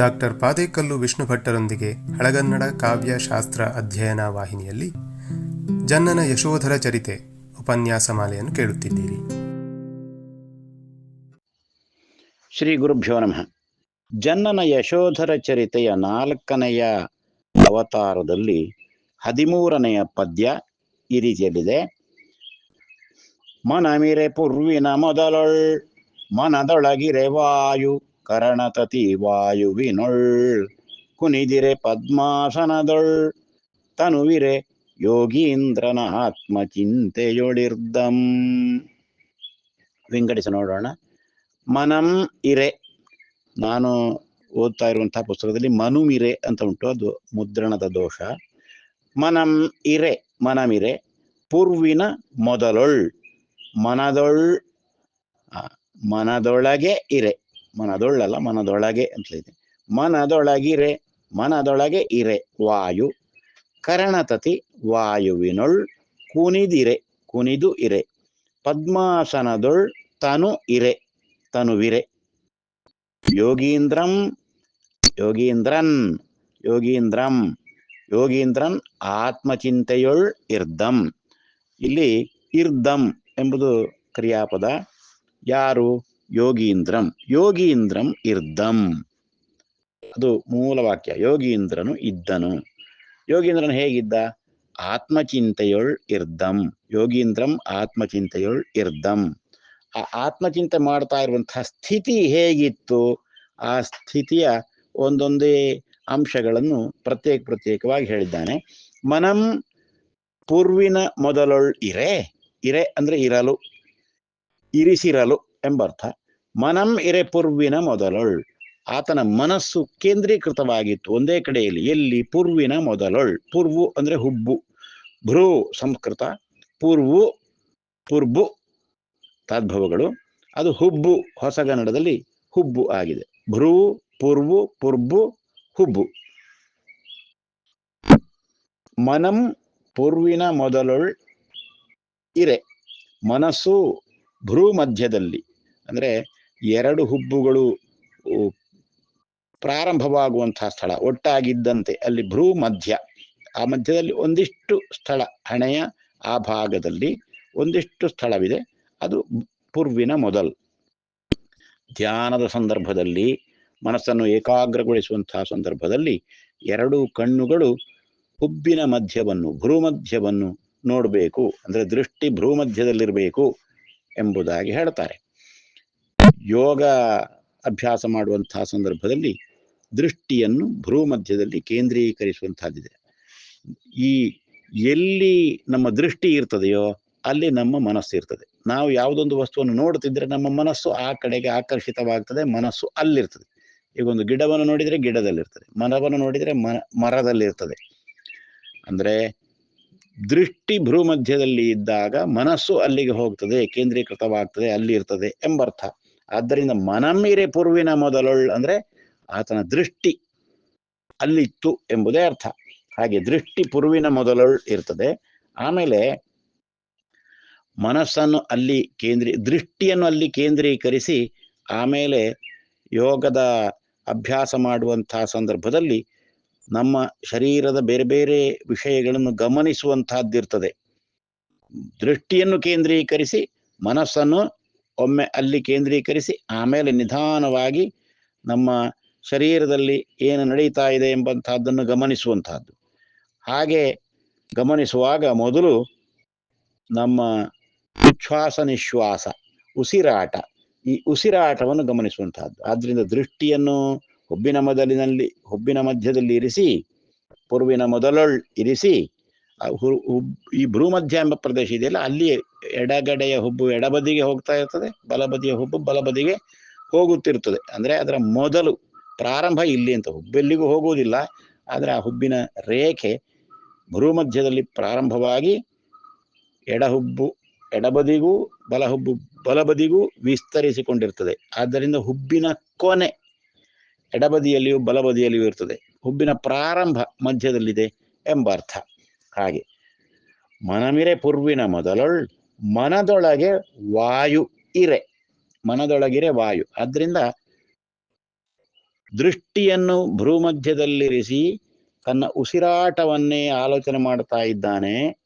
Doctor Padekallu Vishnu ಭಟ್ಟರೊಂದಿಗೆ ಹಳಗನ್ನಡ ಕಾವ್ಯ ಶಾಸ್ತ್ರ ಅಧ್ಯಯನ ವಾಹಿನಿಯಲ್ಲಿ ಜನ್ನನ ಯಶೋಧರ ಚರಿತೆ ಉಪನ್ಯಾಸ ಮಾಲೆಯನ್ನು ಕೇಳುತ್ತಿದ್ದೀರಿ. ಶ್ರೀ ಗುರುಭ್ಯೋ ನಮಃ. ಜನ್ನನ ಯಶೋಧರ ಚರಿತೆಯ ನಾಲ್ಕನೆಯ ಅವತಾರದಲ್ಲಿ ಹದಿಮೂರನೆಯ ಪದ್ಯ ಈ ರೀತಿಯಲ್ಲಿದೆ ಮನಮಿರೆ ಪೂರ್ವಿನ ಮೊದಲೊಳ್, ಮನದೊಳಗಿರೆ ವಾಯು ಕರಣತತಿ ವಾಯುವಿನೊಳ್ ಕುನಿದಿರೆ ಪದ್ಮಾಸನದೊಳ್ ತನುವಿರೆ ಯೋಗೀಂದ್ರನ ಆತ್ಮಚಿಂತೆಯೊಳಿರ್ದಂ. ವಿಂಗಡಿಸಿ ನೋಡೋಣ. ಮನಂ ಇರೆ. ನಾನು ಓದ್ತಾ ಇರುವಂತಹ ಪುಸ್ತಕದಲ್ಲಿ ಮನುಮಿರೆ ಅಂತ ಉಂಟು, ಅದು ಮುದ್ರಣದ ದೋಷ. ಮನಂ ಇರೆ, ಮನಮಿರೆ, ಪೂರ್ವಿನ ಮೊದಲೊಳ್ ಮನದೊಳ್ ಮನದೊಳಗೆ ಇರೆ. ಮನದೊಳ್ಳಲ್ಲ ಮನದೊಳಗೆ ಅಂತಲಿದೆ ಮನದೊಳಗಿರೆ, ಮನದೊಳಗೆ ಇರೆ, ವಾಯು. ಕರಣತತಿ, ವಾಯುವಿನೊಳ್ ಕುನಿದಿರೆ ಕುನಿದು ಇರೆ. ಪದ್ಮಾಸನದೊಳ್ ತನು ಇರೆ, ತನುವಿರೆ. ಯೋಗೀಂದ್ರಂ, ಯೋಗೀಂದ್ರನ್ ಯೋಗೀಂದ್ರಂ, ಯೋಗೀಂದ್ರನ್ ಆತ್ಮಚಿಂತೆಯೊಳ್ ಇರ್ದಂ. ಇಲ್ಲಿ ಇರ್ದಂ ಎಂಬುದು ಕ್ರಿಯಾಪದ ಯಾರು? ಯೋಗೀಂದ್ರಂ. ಯೋಗೀಂದ್ರಂ ಇರ್ದಂ ಅದು ಮೂಲ ವಾಕ್ಯ ಯೋಗೀಂದ್ರನು ಇದ್ದನು. ಯೋಗೀಂದ್ರನು ಹೇಗಿದ್ದ? ಆತ್ಮಚಿಂತೆಯೊಳ್ ಇರ್ದಂ ಯೋಗೀಂದ್ರಂ ಆತ್ಮಚಿಂತೆಯೊಳ್ ಇರ್ದಂ ಆ ಆತ್ಮಚಿಂತೆ ಮಾಡ್ತಾ ಇರುವಂತಹ ಸ್ಥಿತಿ ಹೇಗಿತ್ತು? ಆ ಸ್ಥಿತಿಯ ಒಂದೊಂದೇ ಅಂಶಗಳನ್ನು ಪ್ರತ್ಯೇಕ ಪ್ರತ್ಯೇಕವಾಗಿ ಹೇಳಿದ್ದಾನೆ. ಮನಂ ಪೂರ್ವಿನ ಮೊದಲೊಳ್ ಇರೆ. ಇರೆ ಅಂದ್ರೆ ಇರಲು. ಇರಿಸಿರಲು ಎಂಬರ್ಥ. ಮನಂ ಇರೆ ಪೂರ್ವಿನ ಮೊದಲೊಳ್. ಆತನ ಮನಸ್ಸು ಕೇಂದ್ರೀಕೃತವಾಗಿತ್ತು. ಒಂದೇ ಕಡೆಯಲ್ಲಿ ಎಲ್ಲಿ ಪೂರ್ವಿನ ಮೊದಲೊಳ್. ಪೂರ್ವು ಅಂದ್ರೆ ಹುಬ್ಬು. ಭ್ರೂ ಸಂಸ್ಕೃತ. ಪೂರ್ವು, ಪೂರ್ಬು ತದ್ಭವಗಳು. ಅದು ಹುಬ್ಬು. ಹೊಸಗನ್ನಡದಲ್ಲಿ ಹುಬ್ಬು ಆಗಿದೆ. ಭ್ರೂ, ಪೂರ್ವು, ಪೂರ್ಬು, ಹುಬ್ಬು. ಮನಂ ಪೂರ್ವಿನ ಮೊದಲೊಳ್ ಇರೆ. ಮನಸ್ಸು ಭ್ರೂ ಮಧ್ಯದಲ್ಲಿ. ಅಂದ್ರೆ ಎರಡು ಹುಬ್ಬುಗಳು ಪ್ರಾರಂಭವಾಗುವಂತಹ ಸ್ಥಳ. ಒಟ್ಟಾಗಿದ್ದಂತೆ ಅಲ್ಲಿ ಭ್ರೂ ಮಧ್ಯ. ಆ ಮಧ್ಯದಲ್ಲಿ ಒಂದಿಷ್ಟು ಸ್ಥಳ, ಹಣೆಯ ಆ ಭಾಗದಲ್ಲಿ ಒಂದಿಷ್ಟು ಸ್ಥಳವಿದೆ. ಅದು ಪೂರ್ವಿನ ಮೊದಲ್. ಧ್ಯಾನದ ಸಂದರ್ಭದಲ್ಲಿ, ಮನಸ್ಸನ್ನು ಏಕಾಗ್ರಗೊಳಿಸುವಂತಹ ಸಂದರ್ಭದಲ್ಲಿ ಎರಡು ಕಣ್ಣುಗಳು ಹುಬ್ಬಿನ ಮಧ್ಯವನ್ನು ಭ್ರೂಮಧ್ಯವನ್ನು ನೋಡಬೇಕು. ಅಂದ್ರೆ ದೃಷ್ಟಿ ಭ್ರೂಮಧ್ಯದಲ್ಲಿರಬೇಕು ಎಂಬುದಾಗಿ ಹೇಳ್ತಾರೆ. ಯೋಗ ಅಭ್ಯಾಸ ಮಾಡುವಂತಹ ಸಂದರ್ಭದಲ್ಲಿ ದೃಷ್ಟಿಯನ್ನು ಭ್ರೂಮಧ್ಯದಲ್ಲಿ ಕೇಂದ್ರೀಕರಿಸುವಂತಹದ್ದಿದೆ ಈ ಎಲ್ಲಿ ನಮ್ಮ ದೃಷ್ಟಿ ಇರ್ತದೆಯೋ ಅಲ್ಲಿ ನಮ್ಮ ಮನಸ್ಸು ಇರ್ತದೆ. ನಾವು ಯಾವುದೊಂದು ವಸ್ತುವನ್ನು ನೋಡ್ತಿದ್ರೆ ನಮ್ಮ ಮನಸ್ಸು ಆ ಕಡೆಗೆ ಆಕರ್ಷಿತವಾಗ್ತದೆ, ಮನಸ್ಸು ಅಲ್ಲಿರ್ತದೆ. ಈಗ ಒಂದು ಗಿಡವನ್ನು ನೋಡಿದ್ರೆ ಗಿಡದಲ್ಲಿರ್ತದೆ, ಮರವನ್ನು ನೋಡಿದ್ರೆ ಮರ, ಮರದಲ್ಲಿರ್ತದೆ. ಅಂದ್ರೆ ದೃಷ್ಟಿ ಭ್ರೂಮಧ್ಯದಲ್ಲಿ ಇದ್ದಾಗ ಮನಸ್ಸು ಅಲ್ಲಿಗೆ ಹೋಗ್ತದೆ, ಕೇಂದ್ರೀಕೃತವಾಗ್ತದೆ ಅಲ್ಲಿ ಇರ್ತದೆ ಎಂಬರ್ಥ. ಆದ್ದರಿಂದ ಮನಮೀರೆ ಪೂರ್ವಿನ ಮೊದಲೊಳ್ ಅಂದ್ರೆ ಆತನ ದೃಷ್ಟಿ ಅಲ್ಲಿತ್ತು ಎಂಬುದೇ ಅರ್ಥ. ಹಾಗೆ ದೃಷ್ಟಿ ಪೂರ್ವಿನ ಮೊದಲೊಳ್ ಇರ್ತದೆ. ಆಮೇಲೆ ಮನಸ್ಸನ್ನು ಅಲ್ಲಿ ಕೇಂದ್ರೀ, ದೃಷ್ಟಿಯನ್ನು ಅಲ್ಲಿ ಕೇಂದ್ರೀಕರಿಸಿ ಆಮೇಲೆ ಯೋಗದ ಅಭ್ಯಾಸ ಮಾಡುವಂತಹ ಸಂದರ್ಭದಲ್ಲಿ ನಮ್ಮ ಶರೀರದ ಬೇರೆ ಬೇರೆ ವಿಷಯಗಳನ್ನು ಗಮನಿಸುವಂತಹದ್ದಿರ್ತದೆ ದೃಷ್ಟಿಯನ್ನು ಕೇಂದ್ರೀಕರಿಸಿ ಮನಸ್ಸನ್ನು ಒಮ್ಮೆ ಅಲ್ಲಿ ಕೇಂದ್ರೀಕರಿಸಿ ಆಮೇಲೆ ನಿಧಾನವಾಗಿ ನಮ್ಮ ಶರೀರದಲ್ಲಿ ಏನು ನಡೀತಾ ಇದೆ ಎಂಬಂತಹದ್ದನ್ನು ಗಮನಿಸುವಂತಹದ್ದು ಹಾಗೆ ಗಮನಿಸುವಾಗ ಮೊದಲು ನಮ್ಮ ಉಚ್ಛ್ವಾಸ ನಿಶ್ವಾಸ, ಉಸಿರಾಟ, ಈ ಉಸಿರಾಟವನ್ನು ಗಮನಿಸುವಂತಹದ್ದು ಆದ್ದರಿಂದ ದೃಷ್ಟಿಯನ್ನು ಹುಬ್ಬಿನ ಮೊದಲಿನಲ್ಲಿ, ಹುಬ್ಬಿನ ಮಧ್ಯದಲ್ಲಿ ಇರಿಸಿ, ಪೂರ್ವಿನ ಮೊದಲೊಳ್ ಇರಿಸಿ ಈ ಭ್ರೂಮಧ್ಯ ಎಂಬ ಪ್ರದೇಶ ಇದೆಯಲ್ಲ, ಅಲ್ಲಿ ಎಡಗಡೆಯ ಹುಬ್ಬು ಎಡಬದಿಗೆ ಹೋಗ್ತಾ ಇರ್ತದೆ, ಬಲಬದಿಯ ಹುಬ್ಬು ಬಲಬದಿಗೆ ಹೋಗುತ್ತಿರ್ತದೆ. ಅಂದ್ರೆ ಅದರ ಮೊದಲು ಪ್ರಾರಂಭ ಇಲ್ಲಿ ಅಂತ ಹುಬ್ಬೆಲ್ಲಿಗೂ ಹೋಗುವುದಿಲ್ಲ, ಆದರೆ ಆ ಹುಬ್ಬಿನ ರೇಖೆ ಭ್ರೂಮಧ್ಯದಲ್ಲಿ ಪ್ರಾರಂಭವಾಗಿ ಎಡಹುಬ್ಬು ಎಡಬದಿಗೂ ಬಲಹುಬ್ಬು ಬಲಬದಿಗೂ ವಿಸ್ತರಿಸಿಕೊಂಡಿರ್ತದೆ. ಆದ್ದರಿಂದ ಹುಬ್ಬಿನ ಕೊನೆ ಎಡಬದಿಯಲ್ಲಿಯೂ ಬಲಬದಿಯಲ್ಲಿಯೂ ಇರ್ತದೆ. ಹುಬ್ಬಿನ ಪ್ರಾರಂಭ ಮಧ್ಯದಲ್ಲಿದೆ ಎಂಬ ಅರ್ಥ. ಹಾಗೆ. ಮನಮಿರೆ ಪೂರ್ವಿನ ಮೊದಲೊಳ್ ಮನದೊಳಗೆ ವಾಯು ಇರೆ. ಮನದೊಳಗಿರೆ ವಾಯು. ಆದ್ರಿಂದ ದೃಷ್ಟಿಯನ್ನು ಭ್ರೂಮಧ್ಯದಲ್ಲಿರಿಸಿ ತನ್ನ ಉಸಿರಾಟವನ್ನೇ ಆಲೋಚನೆ ಮಾಡ್ತಾ ಇದ್ದಾನೆ.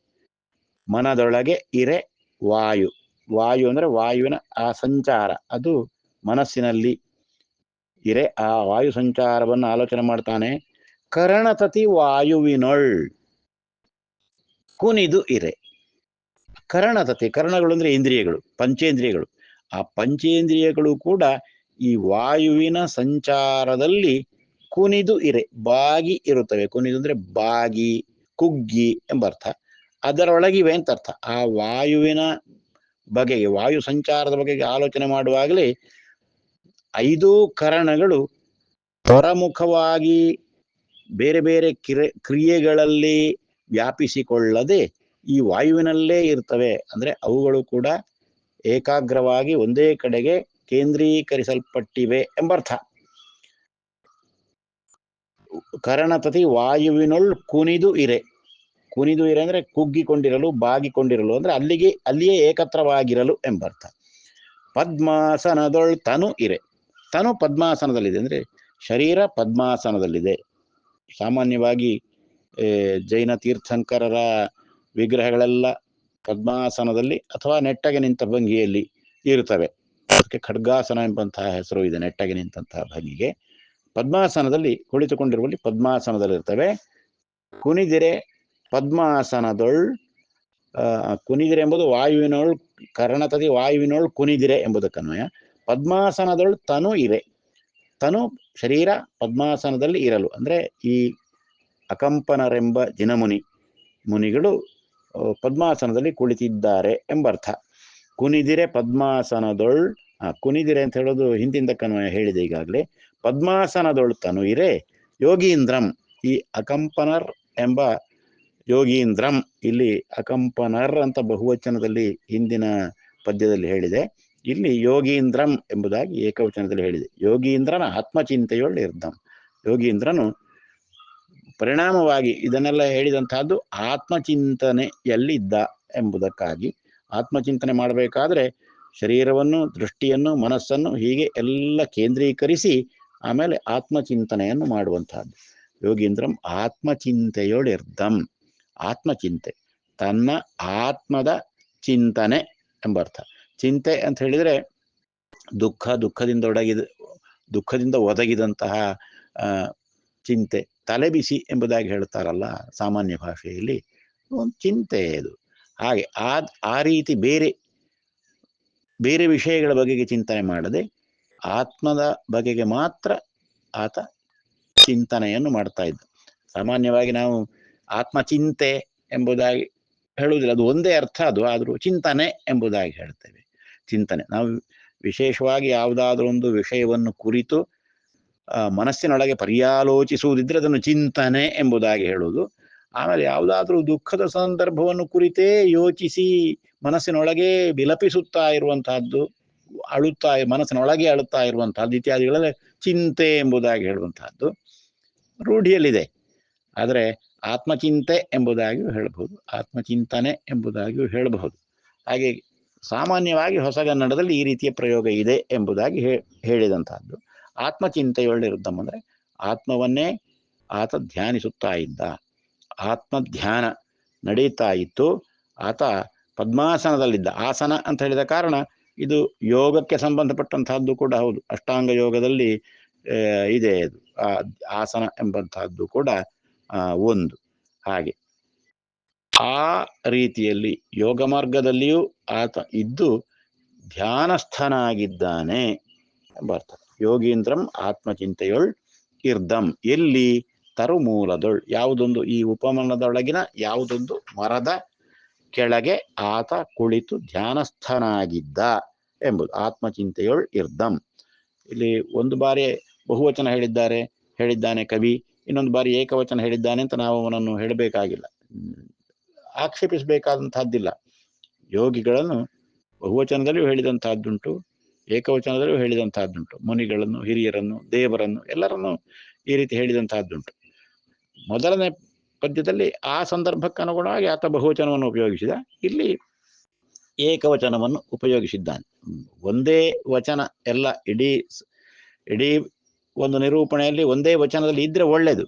ಮನದೊಳಗೆ ಇರೆ ವಾಯು. ವಾಯು ಅಂದ್ರೆ ವಾಯುವಿನ ಆ ಸಂಚಾರ. ಅದು ಮನಸ್ಸಿನಲ್ಲಿ ಇರೆ. ಆ ವಾಯು ಸಂಚಾರವನ್ನು ಆಲೋಚನೆ ಮಾಡ್ತಾನೆ. ಕರಣತತಿ ವಾಯುವಿನೊಳ್. ಕುನಿದು ಇರೆ. ಕರಣದತೆ ಕರಣಗಳು ಅಂದ್ರೆ ಇಂದ್ರಿಯಗಳು, ಪಂಚೇಂದ್ರಿಯಗಳು. ಆ ಪಂಚೇಂದ್ರಿಯಗಳು ಕೂಡ ಈ ವಾಯುವಿನ ಸಂಚಾರದಲ್ಲಿ ಕುನಿದು ಇರೆ, ಬಾಗಿ ಇರುತ್ತವೆ. ಕುನಿದು ಅಂದ್ರೆ ಬಾಗಿ, ಕುಗ್ಗಿ ಎಂಬ ಅರ್ಥ. ಅದರೊಳಗಿವೆ ಅಂತ ಅರ್ಥ. ಆ ವಾಯುವಿನ ಬಗೆಗೆ, ವಾಯು ಸಂಚಾರದ ಬಗೆಗೆ ಆಲೋಚನೆ ಮಾಡುವಾಗಲೇ ಐದು ಕರಣಗಳು ಹೊರಮುಖವಾಗಿ ಬೇರೆ ಬೇರೆ ಕಿರೆ, ಕ್ರಿಯೆಗಳಲ್ಲಿ ವ್ಯಾಪಿಸಿಕೊಳ್ಳದೆ ಈ ವಾಯುವಿನಲ್ಲೇ ಇರ್ತವೆ. ಅಂದ್ರೆ ಅವುಗಳು ಕೂಡ ಏಕಾಗ್ರವಾಗಿ ಒಂದೇ ಕಡೆಗೆ ಕೇಂದ್ರೀಕರಿಸಲ್ಪಟ್ಟಿವೆ ಎಂಬರ್ಥ. ಕರಣತತಿ ವಾಯುವಿನೊಳ್ ಕುನಿದು ಇರೆ. ಕುನಿದು ಇರೆ ಅಂದ್ರೆ ಕುಗ್ಗಿಕೊಂಡಿರಲು, ಬಾಗಿಕೊಂಡಿರಲು, ಅಂದ್ರೆ ಅಲ್ಲಿಗೆ, ಅಲ್ಲಿಯೇ ಏಕತ್ರವಾಗಿರಲು ಎಂಬರ್ಥ. ಪದ್ಮಾಸನದೊಳ್ ತನು ಇರೆ. ತನು ಪದ್ಮಾಸನದಲ್ಲಿದೆ ಅಂದ್ರೆ ಶರೀರ ಪದ್ಮಾಸನದಲ್ಲಿದೆ. ಸಾಮಾನ್ಯವಾಗಿ ಜೈನ ತೀರ್ಥಂಕರರ ವಿಗ್ರಹಗಳೆಲ್ಲ ಪದ್ಮಾಸನದಲ್ಲಿ ಅಥವಾ ನೆಟ್ಟಗೆ ನಿಂತ ಭಂಗಿಯಲ್ಲಿ ಇರುತ್ತವೆ. ಅದಕ್ಕೆ ಖಡ್ಗಾಸನ ಎಂಬಂತಹ ಹೆಸರು ಇದೆ, ನೆಟ್ಟಗೆ ನಿಂತಹ ಭಂಗಿಗೆ. ಪದ್ಮಾಸನದಲ್ಲಿ ಕುಳಿತುಕೊಂಡಿರುವಲ್ಲಿ ಪದ್ಮಾಸನದಲ್ಲಿರ್ತವೆ ಕುನಿದಿರೆ ಪದ್ಮಾಸನದೊಳ್ ಕುನಿದಿರೆ ಎಂಬುದು ವಾಯುವಿನೊಳ್, ಕರ್ಣತದಿ ವಾಯುವಿನೊಳ್ ಕುನಿದಿರೆ ಎಂಬುದಕ್ಕನ್ವಯ ಪದ್ಮಾಸನದೊಳ್ ತನು ಇರೆ. ತನು ಶರೀರ ಪದ್ಮಾಸನದಲ್ಲಿ ಇರಲು. ಅಂದ್ರೆ ಈ ಅಕಂಪನರೆಂಬ ಜಿನಮುನಿ ಮುನಿಗಳು ಪದ್ಮಾಸನದಲ್ಲಿ ಕುಳಿತಿದ್ದಾರೆ ಎಂಬರ್ಥ. ಕುನಿದಿರೆ ಪದ್ಮಾಸನದೊಳ್ ಕುನಿದಿರೆ ಅಂತ ಹೇಳೋದು ಹಿಂದಿಂದಕ್ಕನ್ವಯ ಹೇಳಿದೆ ಈಗಾಗಲೇ. ಪದ್ಮಾಸನದೊಳ್ ತನು ಇರೆ ಯೋಗೀಂದ್ರಂ. ಈ ಅಕಂಪನರ್ ಎಂಬ ಯೋಗೀಂದ್ರಂ ಇಲ್ಲಿ ಅಕಂಪನರ್ ಅಂತ ಬಹುವಚನದಲ್ಲಿ ಹಿಂದಿನ ಪದ್ಯದಲ್ಲಿ ಹೇಳಿದೆ. ಇಲ್ಲಿ ಯೋಗೀಂದ್ರಂ ಎಂಬುದಾಗಿ ಏಕವಚನದಲ್ಲಿ ಹೇಳಿದೆ. ಯೋಗೀಂದ್ರನ ಆತ್ಮಚಿಂತೆಯೊಳ್ ಇರ್ದಂ ಯೋಗೀಂದ್ರನು ಪರಿಣಾಮವಾಗಿ ಇದನ್ನೆಲ್ಲ ಹೇಳಿದಂತಹದ್ದು ಆತ್ಮಚಿಂತನೆಯಲ್ಲಿದ್ದ ಎಂಬುದಕ್ಕಾಗಿ ಆತ್ಮಚಿಂತನೆ ಮಾಡಬೇಕಾದ್ರೆ ಶರೀರವನ್ನು ದೃಷ್ಟಿಯನ್ನು ಮನಸ್ಸನ್ನು ಹೀಗೆ ಎಲ್ಲ ಕೇಂದ್ರೀಕರಿಸಿ ಆಮೇಲೆ ಆತ್ಮಚಿಂತನೆಯನ್ನು ಮಾಡುವಂತಹದ್ದು. ಯೋಗೀಂದ್ರಂ ಆತ್ಮಚಿಂತೆಯೊಳಿರ್ಧಂ ಆತ್ಮಚಿಂತೆ ತನ್ನ ಆತ್ಮದ ಚಿಂತನೆ ಎಂಬರ್ಥ. ಚಿಂತೆ ಅಂತ ಹೇಳಿದ್ರೆ ದುಃಖ ದುಃಖದಿಂದ ಒಡಗಿದ ದುಃಖದಿಂದ ಒದಗಿದಂತಹ ಆ, ತಲೆಬಿಸಿ ಎಂಬುದಾಗಿ ಹೇಳ್ತಾರಲ್ಲ ಸಾಮಾನ್ಯ ಭಾಷೆಯಲ್ಲಿ? ಒಂದು ಚಿಂತೆ ಅದು ಹಾಗೆ ಆ ಆ ರೀತಿ ಬೇರೆ ಬೇರೆ ವಿಷಯಗಳ ಬಗೆಗೆ ಚಿಂತನೆ ಮಾಡದೆ ಆತ್ಮದ ಬಗೆಗೆ ಮಾತ್ರ ಆತ ಚಿಂತನೆಯನ್ನು ಮಾಡ್ತಾ ಇದ್ದ. ಸಾಮಾನ್ಯವಾಗಿ ನಾವು ಆತ್ಮಚಿಂತೆ ಎಂಬುದಾಗಿ ಹೇಳುವುದಿಲ್ಲ. ಅದು ಒಂದೇ ಅರ್ಥ ಅದು, ಆದರೂ ಚಿಂತನೆ ಎಂಬುದಾಗಿ ಹೇಳ್ತೇವೆ. ಚಿಂತನೆ. ನಾವು ವಿಶೇಷವಾಗಿ ಯಾವುದಾದ್ರೂ ಒಂದು ವಿಷಯವನ್ನು ಕುರಿತು ಮನಸ್ಸಿನೊಳಗೆ ಪರ್ಯಾಲೋಚಿಸುವುದಿದ್ರೆ ಅದನ್ನು ಚಿಂತನೆ ಎಂಬುದಾಗಿ ಹೇಳುವುದು. ಆಮೇಲೆ ಯಾವುದಾದ್ರೂ ದುಃಖದ ಸಂದರ್ಭವನ್ನು ಕುರಿತೇ ಯೋಚಿಸಿ ಮನಸ್ಸಿನೊಳಗೆ ವಿಲಪಿಸುತ್ತಾ ಇರುವಂತಹದ್ದು, ಅಳುತ್ತಾ, ಮನಸ್ಸಿನೊಳಗೆ ಅಳುತ್ತಾ ಇರುವಂತಹದ್ದು ಇತ್ಯಾದಿಗಳಲ್ಲಿ ಚಿಂತೆ ಎಂಬುದಾಗಿ ಹೇಳುವಂತಹದ್ದು ರೂಢಿಯಲ್ಲಿದೆ. ಆದರೆ ಆತ್ಮಚಿಂತೆ ಎಂಬುದಾಗಿಯೂ ಹೇಳಬಹುದು, ಆತ್ಮಚಿಂತನೆ ಎಂಬುದಾಗಿಯೂ ಹೇಳಬಹುದು. ಹಾಗೆ ಸಾಮಾನ್ಯವಾಗಿ ಹೊಸಗನ್ನಡದಲ್ಲಿ ಈ ರೀತಿಯ ಪ್ರಯೋಗ ಇದೆ ಎಂಬುದಾಗಿ ಹೇಳಿದಂತಹದ್ದು. ಆತ್ಮಚಿಂತೆಯೊಳ್ಳಿರುದ್ದಂ ಅಂದರೆ ಆತ್ಮವನ್ನೇ ಆತ ಧ್ಯಾನಿಸುತ್ತಾ ಇದ್ದ. ಆತ್ಮ ಧ್ಯಾನ ನಡೀತಾ ಇತ್ತು. ಆತ ಪದ್ಮಾಸನದಲ್ಲಿದ್ದ. ಆಸನ ಅಂತ ಹೇಳಿದ ಕಾರಣ ಇದು ಯೋಗಕ್ಕೆ ಸಂಬಂಧಪಟ್ಟಂತಹದ್ದು ಕೂಡ ಹೌದು. ಅಷ್ಟಾಂಗ ಯೋಗದಲ್ಲಿ ಇದೆ ಇದು ಆಸನ ಎಂಬಂತಹದ್ದು ಕೂಡ ಒಂದು. ಹಾಗೆ. ಆ ರೀತಿಯಲ್ಲಿ ಯೋಗ ಮಾರ್ಗದಲ್ಲಿಯೂ ಆತ ಇದ್ದು ಧ್ಯಾನಸ್ಥನಾಗಿದ್ದಾನೆ ಎಂಬ ಅರ್ಥ ಯೋಗೀಂದ್ರಂ ಆತ್ಮಚಿಂತೆಯೊಳ್ ಇರ್ದಂ. ಎಲ್ಲಿ? ತರುಮೂಲದೊಳ್. ಯಾವುದೊಂದು ಈ ಉಪಮನದೊಳಗಿನ ಯಾವುದೊಂದು ಮರದ ಕೆಳಗೆ ಆತ ಕುಳಿತು ಧ್ಯಾನಸ್ಥನಾಗಿದ್ದ ಎಂಬುದು. ಆತ್ಮಚಿಂತೆಯೊಳ್ ಇರ್ದಂ. ಇಲ್ಲಿ ಒಂದು ಬಾರಿ ಬಹುವಚನ ಹೇಳಿದ್ದಾರೆ. ಹೇಳಿದ್ದಾನೆ ಕವಿ. ಇನ್ನೊಂದು ಬಾರಿ ಏಕವಚನ ಹೇಳಿದ್ದಾನೆ ಅಂತ ನಾವು ಅವನನ್ನು ಹೇಳಬೇಕಾಗಿಲ್ಲ. ಆಕ್ಷೇಪಿಸಬೇಕಾದಂತಹದ್ದಿಲ್ಲ. ಯೋಗಿಗಳನ್ನು ಬಹುವಚನದಲ್ಲಿಯೂ ಹೇಳಿದಂತಹದ್ದುಂಟು. ಏಕವಚನದಲ್ಲಿಯೂ ಹೇಳಿದಂತಹದ್ದುಂಟು ಮುನಿಗಳನ್ನು, ಹಿರಿಯರನ್ನು, ದೇವರನ್ನು, ಎಲ್ಲರನ್ನು ಈ ರೀತಿ ಹೇಳಿದಂತಹದ್ದುಂಟು ಮೊದಲನೇ ಪದ್ಯದಲ್ಲಿ ಆ ಸಂದರ್ಭಕ್ಕೆ ಅನುಗುಣವಾಗಿ ಆತ ಬಹುವಚನವನ್ನು ಉಪಯೋಗಿಸಿದ. ಇಲ್ಲಿ ಏಕವಚನವನ್ನು ಉಪಯೋಗಿಸಿದ್ದಾನೆ. ಒಂದೇ ವಚನ ಎಲ್ಲ ಇಡೀ ಇಡೀ ಒಂದು ನಿರೂಪಣೆಯಲ್ಲಿ ಒಂದೇ ವಚನದಲ್ಲಿ ಇದ್ರೆ ಒಳ್ಳೇದು.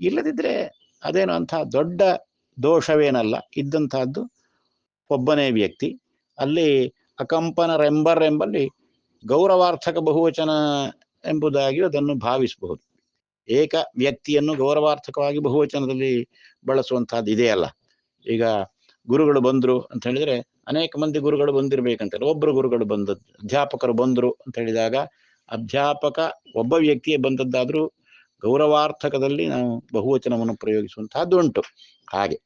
ಇಲ್ಲದಿದ್ರೆ ಅದೇನು ಅಂತಹ ದೊಡ್ಡ ದೋಷವೇನಲ್ಲ. ಇದ್ದಂತಹದ್ದು ಒಬ್ಬನೇ ವ್ಯಕ್ತಿ. ಅಲ್ಲಿ ಅಕಂಪನ ರೆಂಬರ್ ಎಂಬಲ್ಲಿ ಗೌರವಾರ್ಥಕ ಬಹುವಚನ ಎಂಬುದಾಗಿ ಅದನ್ನು ಭಾವಿಸಬಹುದು. ಏಕ ವ್ಯಕ್ತಿಯನ್ನು ಗೌರವಾರ್ಥಕವಾಗಿ ಬಹುವಚನದಲ್ಲಿ ಬಳಸುವಂತಹದ್ದು ಇದೆಯಲ್ಲ ಈಗ ಗುರುಗಳು ಬಂದರು ಅಂತ ಹೇಳಿದ್ರೆ ಅನೇಕ ಮಂದಿ ಗುರುಗಳು ಬಂದಿರ್ಬೇಕಂತ ಒಬ್ಬರು ಗುರುಗಳು ಬಂದದ್ದು ಅಧ್ಯಾಪಕರು ಬಂದ್ರು ಅಂತ ಹೇಳಿದಾಗ ಅಧ್ಯಾಪಕ ಒಬ್ಬ ವ್ಯಕ್ತಿಯೇ ಬಂದದ್ದಾದ್ರೂ ಗೌರವಾರ್ಥಕದಲ್ಲಿ ನಾವು ಬಹುವಚನವನ್ನು ಪ್ರಯೋಗಿಸುವಂತಹದ್ದು ಉಂಟು. ಹಾಗೆ.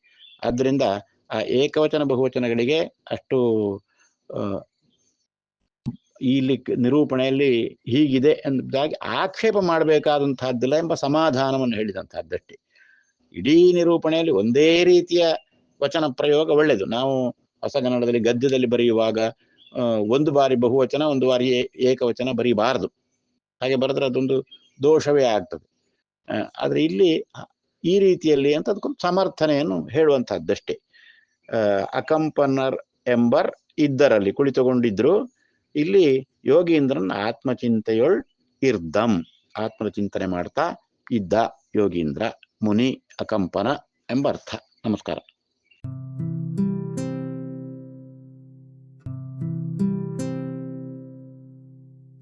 ಆದ್ದರಿಂದ ಆ ಏಕವಚನ ಬಹುವಚನಗಳಿಗೆ ಅಷ್ಟು ಇಲ್ಲಿ ನಿರೂಪಣೆಯಲ್ಲಿ ಹೀಗಿದೆ ಎಂದಾಗಿ ಆಕ್ಷೇಪ ಮಾಡಬೇಕಾದಂತಹದ್ದಿಲ್ಲ ಎಂಬ ಸಮಾಧಾನವನ್ನು ಹೇಳಿದಂತಹದ್ದಷ್ಟೇ. ಇಡೀ ನಿರೂಪಣೆಯಲ್ಲಿ ಒಂದೇ ರೀತಿಯ ವಚನ ಪ್ರಯೋಗ ಒಳ್ಳೆಯದು. ನಾವು ಹೊಸಗನ್ನಡದಲ್ಲಿ ಗದ್ಯದಲ್ಲಿ ಬರೆಯುವಾಗ ಒಂದು ಬಾರಿ ಬಹುವಚನ, ಒಂದು ಬಾರಿ ಏಕವಚನ ಬರೀಬಾರದು. ಹಾಗೆ ಬರೆದ್ರೆ ಅದೊಂದು ದೋಷವೇ ಆಗ್ತದೆ. ಆದರೆ ಇಲ್ಲಿ ಈ ರೀತಿಯಲ್ಲಿ ಅಂತ ಅದಕ್ಕೊಂದು ಸಮರ್ಥನೆಯನ್ನು ಹೇಳುವಂತಹದ್ದಷ್ಟೇ. ಅಕಂಪನರ್ ಎಂಬರ್ ಇದ್ದರಲ್ಲಿ ಕುಳಿತುಕೊಂಡಿದ್ರು. ಇಲ್ಲಿ ಯೋಗೀಂದ್ರನ್ ಆತ್ಮಚಿಂತೆಯೊಳ್ ಇರ್ದಂ. ಆತ್ಮಚಿಂತನೆ ಮಾಡ್ತಾ ಇದ್ದ ಯೋಗೀಂದ್ರ ಮುನಿ ಅಕಂಪನ ಎಂಬ ಅರ್ಥ ನಮಸ್ಕಾರ.